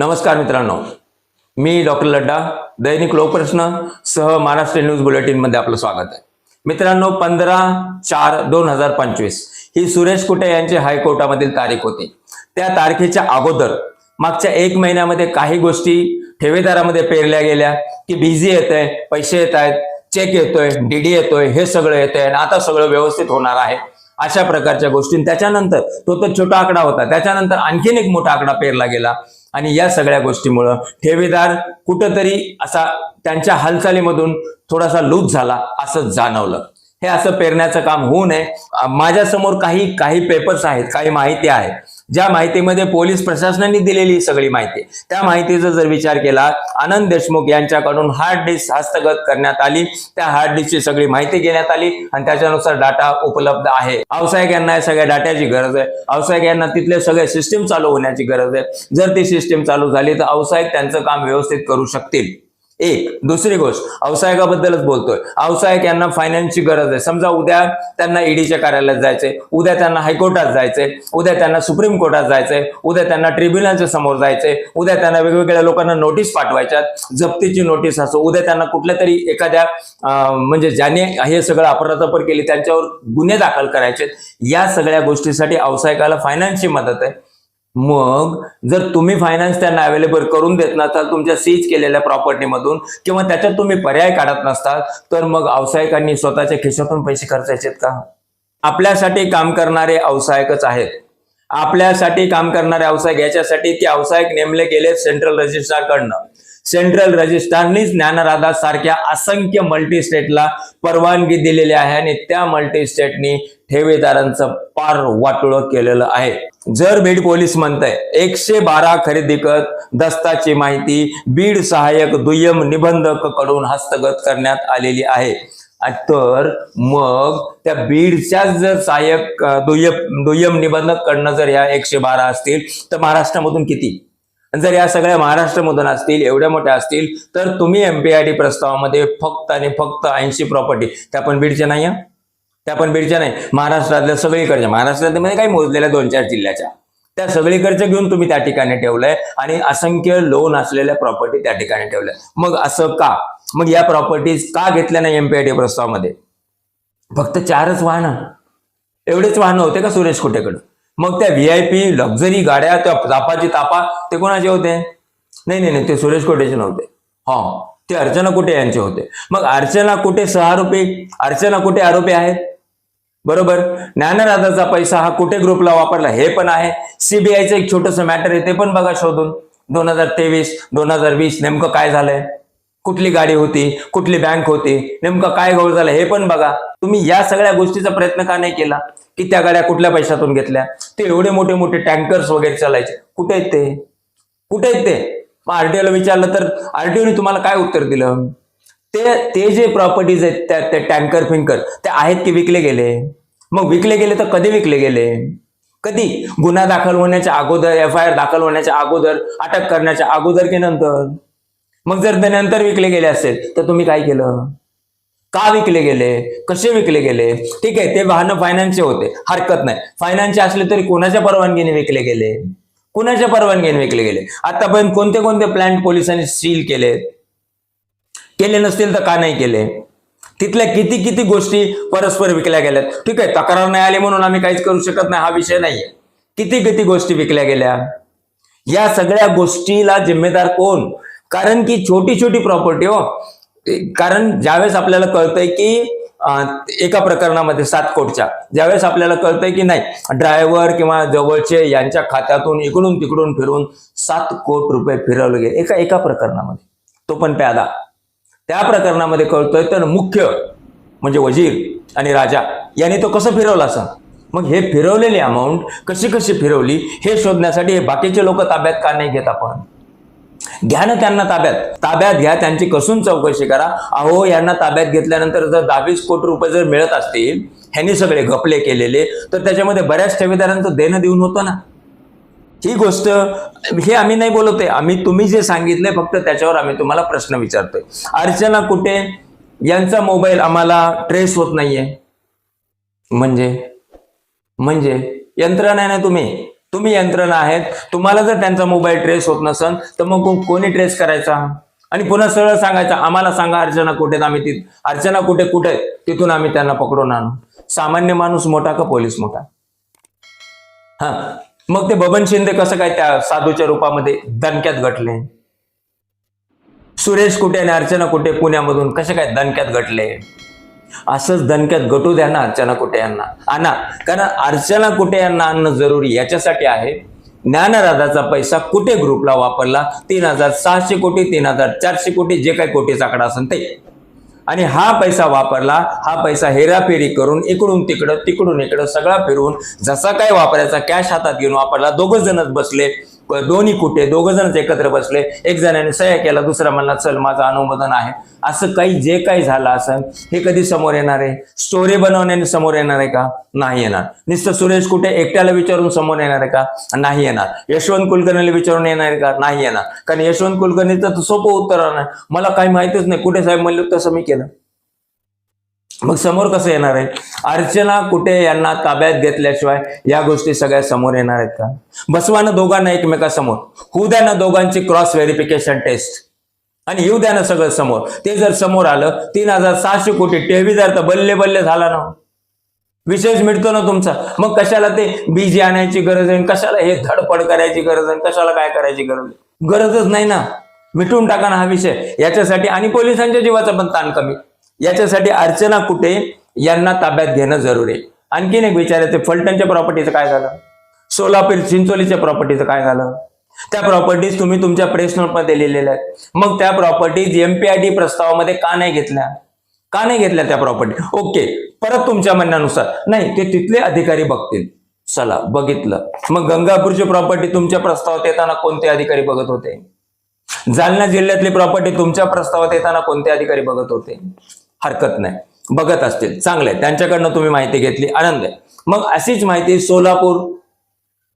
नमस्कार मित्रांनो. मी डॉक्टर लड्डा दैनिक लोकप्रश्न सह महाराष्ट्र न्यूज बुलेटिनमध्ये आपलं स्वागत आहे. मित्रांनो पंधरा चार दोन हजार पंचवीस ही सुरेश कुटे यांची हायकोर्टामधील तारीख होती. त्या तारखेच्या अगोदर मागच्या एक महिन्यामध्ये काही गोष्टी ठेवेदारामध्ये पेरल्या गेल्या की बिझी येत आहे पैसे येत आहेत चेक येतोय डीडी येतोय हे सगळं येतंय आणि आता सगळं व्यवस्थित होणार आहे. अशा प्रकारच्या गोष्टी. त्याच्यानंतर तो तर छोटा आकडा होता. त्याच्यानंतर आणखीन एक मोठा आकडा पेरला गेला. आणि या सगळ्या गोष्टीमुळं ठेवीदार कुठंतरी असा त्यांच्या हालचालीमधून थोडासा लूज झाला असं जाणवलं. हे असं पेरण्याचं काम होऊ नये. माझ्यासमोर काही काही पेपर्स आहेत काही माहिती आहे. ज्या माहितीमध्ये पोलीस प्रशासनाने दिलेली सगळी माहिती. त्या माहितीचा जर विचार केला आनंद देशमुख यांच्याकडून हार्ड डिस्क हस्तगत करण्यात आली. त्या हार्ड डिस्कची सगळी माहिती घेण्यात आली आणि त्याच्यानुसार डाटा उपलब्ध आहे. व्यावसायिक यांना या सगळ्या डाट्याची गरज आहे. व्यावसायिक यांना तिथले सगळे सिस्टीम चालू होण्याची गरज आहे. जर ती सिस्टीम चालू झाली तर व्यावसायिक त्यांचं काम व्यवस्थित करू शकतील. एक. दुसरी गोष्ट अवसायकाबद्दलच बोलतोय. अवसायक यांना फायनान्सची गरज आहे. समजा उद्या त्यांना ईडीच्या कार्यालयात जायचंय उद्या त्यांना हायकोर्टात जायचंय उद्या त्यांना सुप्रीम कोर्टात जायचंय उद्या त्यांना ट्रिब्युनलच्या समोर जायचंय उद्या त्यांना वेगवेगळ्या लोकांना नोटीस पाठवायच्यात जप्तीची नोटीस असो उद्या त्यांना कुठल्या तरी एखाद्या म्हणजे ज्याने हे सगळं अपराधापर केली त्यांच्यावर गुन्हे दाखल करायचे या सगळ्या गोष्टीसाठी अवसायकाला फायनान्सची मदत आहे. मग जर तुम्ही फायनान्स त्यांना अवेलेबल करून देत नसाल तुमच्या सीज केलेल्या प्रॉपर्टीमधून किंवा त्याच्यात तुम्ही पर्याय काढत नसताल तर मग व्यावसायिकांनी स्वतःच्या खिशातून पैसे खर्चायचे का? आपल्यासाठी काम करणारे व्यावसायिकच आहेत. आपल्यासाठी काम करणारे व्यावसायिक याच्यासाठी ते व्यावसायिक नेमले गेले सेंट्रल रजिस्ट्रारकडनं सेंट्रल रजिस्ट्रारनीच ज्ञानराधा सारख्या असंख्य मल्टी स्टेटला परवानगी दिलेली आहे आणि त्या मल्टी स्टेटनी ठेवेदारांचं पार वाटोळं केलेलं आहे. जर बीड पोलीस म्हणताय एकशे बारा खरेदी खत दस्ताची माहिती बीड सहाय्यक दुय्यम निबंधककडून हस्तगत करण्यात आलेली आहे. तर मग त्या बीडच्याच जर सहाय्यक दुय्यम दुय्यम निबंधक कडनं जर या एकशे बारा असतील तर महाराष्ट्रामधून किती? जर या सगळ्या महाराष्ट्रामधून असतील एवढ्या मोठ्या असतील तर तुम्ही एमपीआयडी प्रस्तावामध्ये फक्त आणि फक्त ऐंशी प्रॉपर्टी त्या पण बीडच्या नाही त्या पण बीडच्या नाही महाराष्ट्रातल्या सगळीकडच्या महाराष्ट्रातल्या म्हणजे काही मोजलेल्या दोन चार जिल्ह्याच्या. त्या सगळीकडच्या घेऊन तुम्ही त्या ठिकाणी ठेवलंय आणि असंख्य लोन असलेल्या प्रॉपर्टी त्या ठिकाणी ठेवल्या. मग असं का? मग या प्रॉपर्टीज का घेतल्या नाही एमपीआयटी प्रस्तावामध्ये? फक्त चारच वाहनं. एवढेच वाहनं होते का सुरेश कुटेकडं मग त्या व्ही आय पी लक्झरी गाड्या त्या तापाची तापा ते कोणाचे होते? नाही नाही नाही ते सुरेश कोटेचे नव्हते. हा. ते अर्चना कुटे यांचे होते. मग अर्चना कुटे सहारोपी अर्चना कुटे आरोपी आहेत. बरोबर? ज्ञानराधाचा पैसा हा कुठे ग्रुपला वापरला. हे पण आहे. सीबीआयचं एक छोटंसं मॅटर आहे. ते पण बघा शोधून. दोन हजार तेवीस दोन हजार वीस नेमकं काय झालंय? कुठली गाडी होती? कुठली बँक होती? नेमकं काय घोळ झालं? हे पण बघा. तुम्ही या सगळ्या गोष्टीचा प्रयत्न का नाही केला? की त्या गाड्या कुठल्या पैशातून घेतल्या? ते एवढे मोठे मोठे टँकर्स वगैरे चालायचे. कुठे आहेत ते? कुठे आहेत ते? मग आरटीओला विचारलं तर आरटीओने तुम्हाला काय उत्तर दिलं? ते ते जे प्रॉपर्टीज आहेत त्या ते टँकर फिंकर ते आहेत की विकले गेले? मग विकले गेले तर कधी विकले गेले? कधी? गुन्हा दाखल होण्याच्या अगोदर एफ आय आर दाखल होण्याच्या अगोदर अटक करण्याच्या अगोदर की नंतर? मग जर ते नंतर विकले गेले असेल तर तुम्ही काय केलं? का विकले गेले? कसे विकले गेले? ठीक आहे ते वाहनं फायनान्सचे होते. हरकत नाही. फायनान्सचे असले तरी कोणाच्या परवानगीने विकले गेले? कुणाच्या परवानगीने विकले गेले? आतापर्यंत कोणते कोणते प्लांट पोलिसांनी सील केले केले नसतील तर का नाही केले? तिथल्या किती किती गोष्टी परस्पर विकल्या गेल्यात? ठीक आहे तक्रार नाही आली म्हणून आम्ही काहीच करू शकत नाही हा विषय नाहीये. किती किती गोष्टी विकल्या गेल्या? या सगळ्या गोष्टीला जिम्मेदार कोण? कारण की छोटी छोटी प्रॉपर्टी हो. कारण ज्यावेळेस आपल्याला कळतंय की एका प्रकरणामध्ये सात कोटच्या. ज्यावेळेस आपल्याला कळतंय की नाही ड्रायव्हर किंवा जवळचे यांच्या खात्यातून इकडून तिकडून फिरून सात कोट रुपये फिरवले गेले. एका एका प्रकरणामध्ये. तो पण प्यादा. त्या प्रकरणामध्ये कळतोय तर मुख्य म्हणजे वजीर आणि राजा यांनी तो कसं फिरवला असा? मग हे फिरवलेली अमाऊंट कशी कशी फिरवली हे शोधण्यासाठी हे बाकीचे लोक ताब्यात का नाही घेत आपण? घ्या ना त्यांना ताब्यात. ताब्यात घ्या त्यांची कसून चौकशी करा. अहो यांना ताब्यात घेतल्यानंतर जर दहावीस कोटी रुपये जर मिळत असतील ह्यांनी सगळे घपले केलेले तर त्याच्यामध्ये बऱ्याच ठेवीदारांचं देणं देऊन होतं ना. ही गोष्ट हे आम्ही नाही बोलवते आम्ही तुम्ही जे सांगितलंय फक्त त्याच्यावर आम्ही तुम्हाला प्रश्न विचारतोय. अर्चना कुठे? यांचा मोबाईल आम्हाला ट्रेस होत नाहीये. म्हणजे? म्हणजे? यंत्रणा ना तुम्ही? तुम्ही यंत्रणा आहेत. तुम्हाला जर त्यांचा मोबाईल ट्रेस होत नसेल तर मग कोणी ट्रेस करायचा? आणि पुन्हा सरळ सांगायचं आम्हाला सांगा अर्चना कुठे आम्ही ती अर्चना कुठे कुठे? आहेत, तिथून आम्ही त्यांना पकडून आणू. सामान्य माणूस मोठा का पोलीस मोठा? हा. मग ते बबन शिंदे कसं काय त्या साधूच्या रूपामध्ये दणक्यात घटले? सुरेश कुठे आणि अर्चना कुठे पुण्यामधून? कसे काय दणक्यात घटले? असंच दणक्यात गटू द्या ना अर्चना कुठे यांना. आणा कारण अर्चना कुठे यांना आणणं जरुरी याच्यासाठी आहे. ज्ञानराधाचा पैसा कुठे ग्रुपला वापरला? तीन हजार सहाशे कोटी तीन हजार चारशे कोटी जे काही कोटीचा आकडा असेल ते. आणि हा पैसा वापरला हा पैसा हेराफेरी करून इकडून तिकडं तिकडून इकडं सगळा फिरवून जसा काय वापरायचा कॅश हातात घेऊन वापरला दोघं जणच बसले. दोन्ही कुठे दोघं जणच एकत्र बसले एक जणाने सह्या केला दुसरा म्हणला चल माझं अनुमोदन आहे. असं काही जे काही झालं असं हे कधी समोर येणार आहे? स्टोरी बनवण्याने समोर येणार आहे का? नाही येणार. नुसतं सुरेश कुठे एकट्याला विचारून समोर येणार आहे का? नाही येणार. यशवंत कुलकर्णीला विचारून येणार आहे का? नाही येणार. कारण यशवंत कुलकर्णीचं तर सोपं उत्तर आहे मला काही माहितीच नाही. कुठे साहेब म्हणलं तसं मी केलं. मग समोर कसं येणार आहे? अर्चना कुठे यांना ताब्यात घेतल्याशिवाय या गोष्टी सगळ्या समोर येणार आहेत का? बसवानं दोघांना एकमेकासमोर. होऊ द्या ना दोघांची क्रॉस व्हेरिफिकेशन टेस्ट आणि येऊ द्या ना सगळं समोर. ते जर समोर आलं तीन हजार सहाशे कोटी ठेवीदार तर बल्ले बल्ले झाला ना. विशेष मिळतो ना तुमचा. मग कशाला ते बीजी आणायची गरज आहे? कशाला हे धडपड करायची गरज आहे? कशाला काय करायची गरज आहे? गरजच नाही ना. मिटून टाका ना हा विषय. याच्यासाठी आणि पोलिसांच्या जीवाचा पण ताण कमी. याच्यासाठी अर्चना कुठे यांना ताब्यात घेणं जरुरी. आहे आणखीन एक विचारायचं फलटणच्या प्रॉपर्टीचं काय झालं? सोलापूर चिंचोलीच्या प्रॉपर्टीचं काय झालं? त्या प्रॉपर्टीज तुम्ही तुमच्या प्रेस नोटमध्ये लिहिलेल्या आहेत. मग त्या प्रॉपर्टीज एमपीआयडी प्रस्तावामध्ये का नाही घेतल्या? का नाही घेतल्या त्या प्रॉपर्टी ओके परत तुमच्या म्हणण्यानुसार. नाही ते तिथले अधिकारी बघतील. चला बघितलं. मग गंगापूरची प्रॉपर्टी तुमच्या प्रस्तावात येताना कोणते अधिकारी बघत होते? जालना जिल्ह्यातली प्रॉपर्टी तुमच्या प्रस्तावात येताना कोणते अधिकारी बघत होते? हरकत नाही. बघत असतील. चांगले त्यांच्याकडनं तुम्ही माहिती घेतली. आनंद आहे. मग अशीच माहिती सोलापूर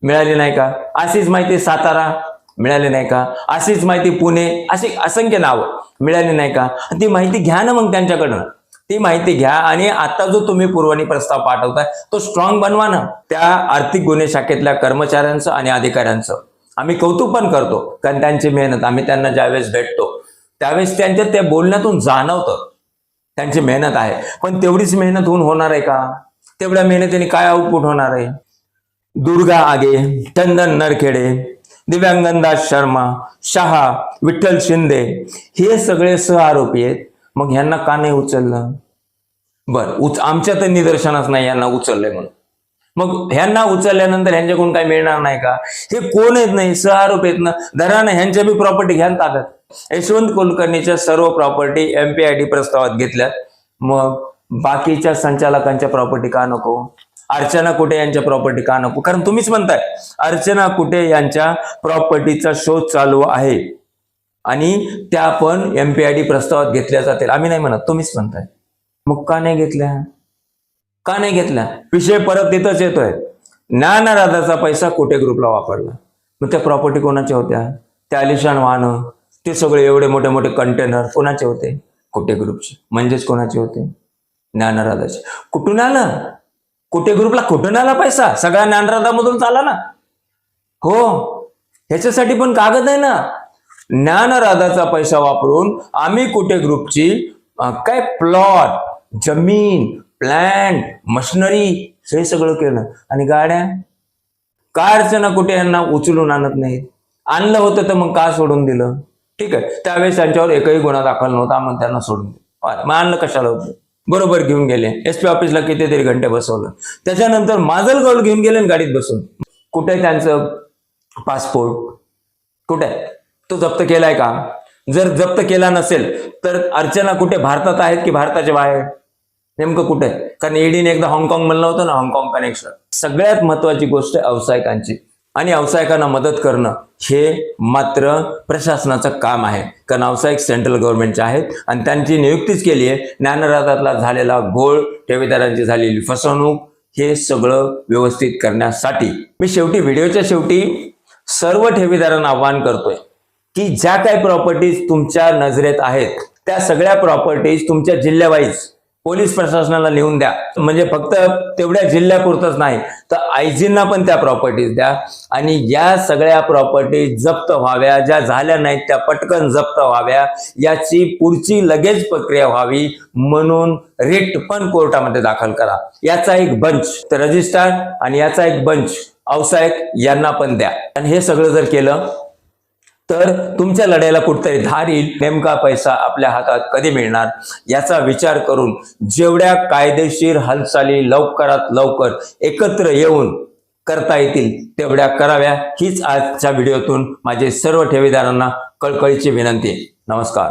मिळाली नाही का? अशीच माहिती सातारा मिळाली नाही का? अशीच माहिती पुणे अशी असंख्य नावं मिळाली नाही का? ती माहिती घ्या ना मग त्यांच्याकडनं. ती माहिती घ्या आणि आता जो तुम्ही पुरवणी प्रस्ताव पाठवताय तो स्ट्रॉंग बनवा ना. त्या आर्थिक गुन्हे शाखेतल्या कर्मचाऱ्यांचं आणि अधिकाऱ्यांचं. आम्ही कौतुक पण करतो. कारण त्यांची मेहनत आम्ही त्यांना ज्यावेळेस भेटतो त्यावेळेस त्यांच्या त्या बोलण्यातून जाणवतं. त्यांची मेहनत आहे. पण तेवढीच मेहनत होऊन होणार आहे का? तेवढ्या मेहनतीने काय आउटपुट होणार आहे? दुर्गा आगे चंदन नरखेडे दिव्यांगनदास शर्मा शहा विठ्ठल शिंदे हे सगळे सह आरोपी आहेत. मग ह्यांना का नाही उचललं? बर उच आमच्या तर निदर्शनाच नाही यांना उचललंय म्हणून. मग ह्यांना उचलल्यानंतर ह्यांच्याकडून काय मिळणार नाही का? हे कोण आहेत नाही? सह आरोप येत ना? दराने ह्यांच्या बी प्रॉपर्टी घ्या ताकद यशवंत कुलकर्णीच्या सर्व प्रॉपर्टी एमपीआयडी प्रस्तावात घेतल्या. मग बाकीच्या संचालकांच्या प्रॉपर्टी का नको? अर्चना कुठे यांच्या प्रॉपर्टी का नको? कारण तुम्हीच म्हणताय अर्चना कुठे यांच्या प्रॉपर्टीचा शोध चालू आहे. आणि त्या पण एमपीआयडी प्रस्तावात घेतल्या जातील. आम्ही नाही म्हणत तुम्हीच म्हणताय. मग का नाही घेतल्या? का नाही घेतल्या? विषय परत तिथंच येतोय. ज्ञानराधाचा पैसा कुठे ग्रुपला वापरला. मग त्या प्रॉपर्टी कोणाच्या होत्या? त्या आलिशान वाहनं. ते सगळे एवढे मोठे मोठे कंटेनर कोणाचे होते? कुठे ग्रुपचे म्हणजेच कोणाचे होते? ज्ञानराधाचे. कुठून आलं? कुठे ग्रुपला कुठून आला पैसा? सगळ्या ज्ञानराधामधून चाला ना? हो. ह्याच्यासाठी पण कागद आहे ना? ज्ञानराधाचा पैसा वापरून आम्ही कुठे ग्रुपची काय प्लॉट जमीन प्लॅन्ट मशिनरी हे सगळं केलं. आणि गाड्या? का अडचण कुठे यांना उचलून आणत नाहीत? आणलं होतं तर मग का सोडून दिलं? ठीक आहे. त्यावेळेस त्यांच्यावर एकही गुन्हा दाखल नव्हता मग त्यांना सोडून मानलं मग आणलं कशाला होतं? बरोबर घेऊन गेले. एस पी ऑफिसला कितीतरी घंटे बसवलं. त्याच्यानंतर माजल घेऊन गेले आणि गाडीत बसून. कुठे त्यांचं पासपोर्ट कुठे? आहे? तो जप्त केलाय का? जर जप्त केला नसेल तर अर्चना कुठे? भारतात आहेत की भारताच्या बाहेर? नेमकं कुठे? आहे? कारण ईडीने एकदा हाँगकाँग म्हणलं होतं ना हाँगकाँग कनेक्शन सगळ्यात महत्वाची गोष्ट आहे व्यावसायिकांची आणि व्यावसायिकांना मदत करणं हे मात्र प्रशासनाचं काम आहे. कारण व्यावसायिक सेंट्रल गव्हर्नमेंटचे आहेत आणि त्यांची नियुक्तीच केली आहे. ज्ञानराधातला झालेला घोळ ठेवीदारांची झालेली फसवणूक हे सगळं व्यवस्थित करण्यासाठी मी शेवटी व्हिडिओच्या शेवटी सर्व ठेवीदारांना आवाहन करतोय की ज्या काही प्रॉपर्टीज तुमच्या नजरेत आहेत त्या सगळ्या प्रॉपर्टीज तुमच्या जिल्ह्यावाईज पोलीस प्रशासनाला लिहून द्या. म्हणजे फक्त तेवढ्या जिल्ह्यापुरतच नाही तर आयजींना पण त्या प्रॉपर्टीज द्या. आणि या सगळ्या प्रॉपर्टी जप्त व्हाव्या ज्या झाल्या नाहीत त्या पटकन जप्त व्हाव्या. याची पुढची लगेच प्रक्रिया व्हावी म्हणून रिट पण कोर्टामध्ये दाखल करा. याचा एक बंच तर रजिस्ट्रार आणि याचा एक बंच औसाहेब यांना पण द्या. आणि हे सगळं जर केलं तर तुमच्या लढ्याला कुठतरी धार येईल नेमका पैसा आपल्या हातात कधी मिळणार? याचा विचार करून जेवढ्या कायदेशीर हालचाली लवकरात लवकर एकत्र येऊन करता येतील तेवढ्या कराव्या. हीच आजच्या व्हिडिओतून माझे सर्व ठेवीदारांना कळकळीची विनंती. नमस्कार.